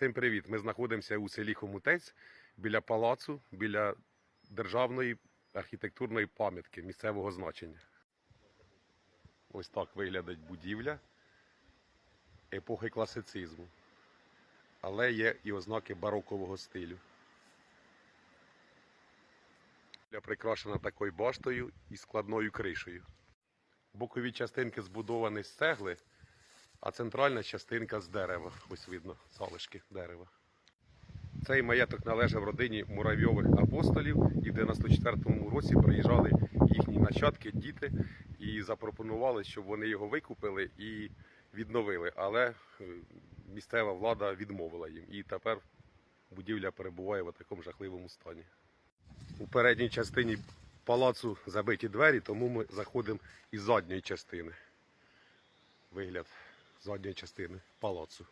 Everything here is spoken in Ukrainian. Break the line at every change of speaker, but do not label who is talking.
Всім привіт! Ми знаходимося у селі Хомутець біля палацу, біля державної архітектурної пам'ятки місцевого значення. Ось так виглядить будівля епохи класицизму. Але є і ознаки барокового стилю. Будівля прикрашена такою баштою і складною кришею. Бокові частинки збудовані з цегли, а центральна частинка з дерева. Ось видно залишки дерева. Цей маєток належав родині муравйових апостолів, і в 94-му році приїжджали їхні нащадки, діти, і запропонували, щоб вони його викупили і відновили. Але е, місцева влада відмовила їм. І тепер будівля перебуває в такому жахливому стані. У передній частині палацу забиті двері, тому ми заходимо із задньої частини. Вигляд задньої частини палацу.